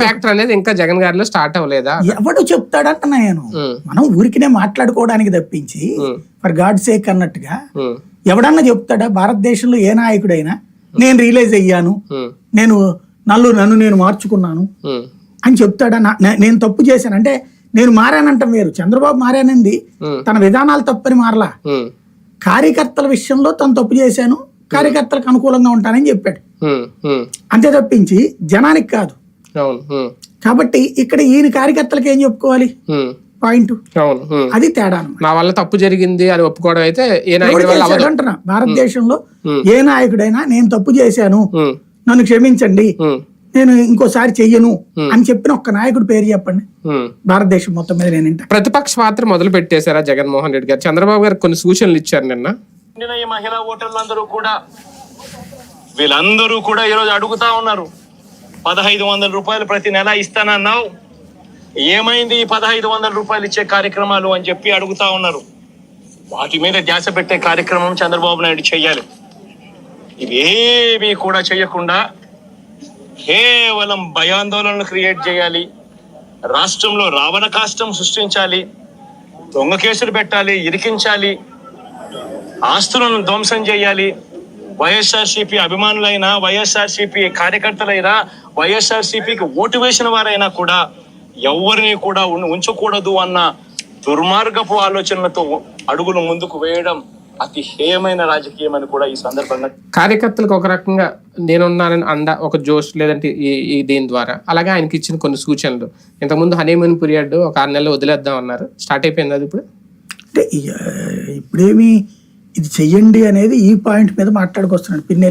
Factor అనేది ఇంకా జగన్ గారిలో స్టార్ట్ అవ్వలేదా? ఎవడు చెప్తాడంటున్నా నేను. మనం ఊరికినే మాట్లాడుకోవడానికి తప్పించి ఫర్ గాడ్ సేక్ అన్నట్టుగా ఎవడన్నా చెప్తాడా భారతదేశంలో ఏ నాయకుడైనా నేను రియలైజ్ అయ్యాను నేను నన్ను నన్ను నేను మార్చుకున్నాను అని చెప్తాడా? నేను తప్పు చేశాను. అంటే నేను మారానంటాం వేరు. చంద్రబాబు మారానంది. తన విధానాలు తప్పని మారలా. కార్యకర్తల విషయంలో తను తప్పు చేశాను. కార్యకర్తలకు అనుకూలంగా ఉంటానని చెప్పాడు. అంతే తప్పించి జనానికి కాదు. కాబట్టి ఇక్కడ ఈయన కార్యకర్తలకు ఏం చెప్పుకోవాలి? పాయింట్. అది తేడా. నా వల్ల తప్పు జరిగింది అని ఒప్పుకోవడం అయితే అంటున్నా భారతదేశంలో. ఏ నాయకుడైనా నేను తప్పు చేశాను. నన్ను క్షమించండి. నేను ఇంకోసారి చెయ్యను అని చెప్పిన ఒక్క నాయకుడి పేరు చెప్పండి. భారతదేశం మొత్తం మీద నేను ప్రతిపక్ష పాత్ర మొదలు పెట్టేశారా జగన్మోహన్ రెడ్డి గారు? చంద్రబాబు గారు కొన్ని సూచనలు ఇచ్చారు నిన్న. నిన్న ఈ మహిళా ఓటర్లందరూ కూడా వీళ్ళందరూ కూడా ఈరోజు అడుగుతా ఉన్నారు. పదహైదు వందల రూపాయలు ప్రతి నెల ఇస్తానన్నావు. ఏమైంది ఈ పదహైదు వందల రూపాయలు ఇచ్చే కార్యక్రమాలు అని చెప్పి అడుగుతా ఉన్నారు. వాటి మీద ధ్యాస పెట్టే కార్యక్రమం చంద్రబాబు నాయుడు చెయ్యాలి ఇవేమీ కూడా చేయకుండా కేవలం భయాందోళనలు క్రియేట్ చేయాలి. రాష్ట్రంలో రావణ కాష్టం సృష్టించాలి. దొంగ కేసులు పెట్టాలి ఇరికించాలి. ఆస్తులను ధ్వంసం చేయాలి. వైఎస్ఆర్సీపీ అభిమానులైనా వైఎస్ఆర్సీపీ కార్యకర్తలైనా వైఎస్ఆర్సీపీకి ఓటు వేసిన వారైనా కూడా ఎవరిని కూడా ఉంచకూడదు అన్న దుర్మార్గపు ఆలోచనలతో అడుగులు ముందుకు వేయడం అతి హేయమైన రాజకీయం అని కూడా ఈ సందర్భంగా కార్యకర్తలకు ఒక రకంగా నేనున్నానని అండ ఒక జోష్ లేదంటే ఈ ఈ దీని ద్వారా. అలాగే ఆయనకి ఇచ్చిన కొన్ని సూచనలు. ఇంతకుముందు హనీమూన్ పీరియడ్ ఒక ఆరు నెలలు వదిలేద్దాం అన్నారు. స్టార్ట్ అయిపోయింది అది ఇప్పుడు? అంటే ఇప్పుడేమి ఇది చెయ్యండి అనేది ఈ పాయింట్ మీద మాట్లాడుకొస్తున్నాడు. పిన్నెల్లి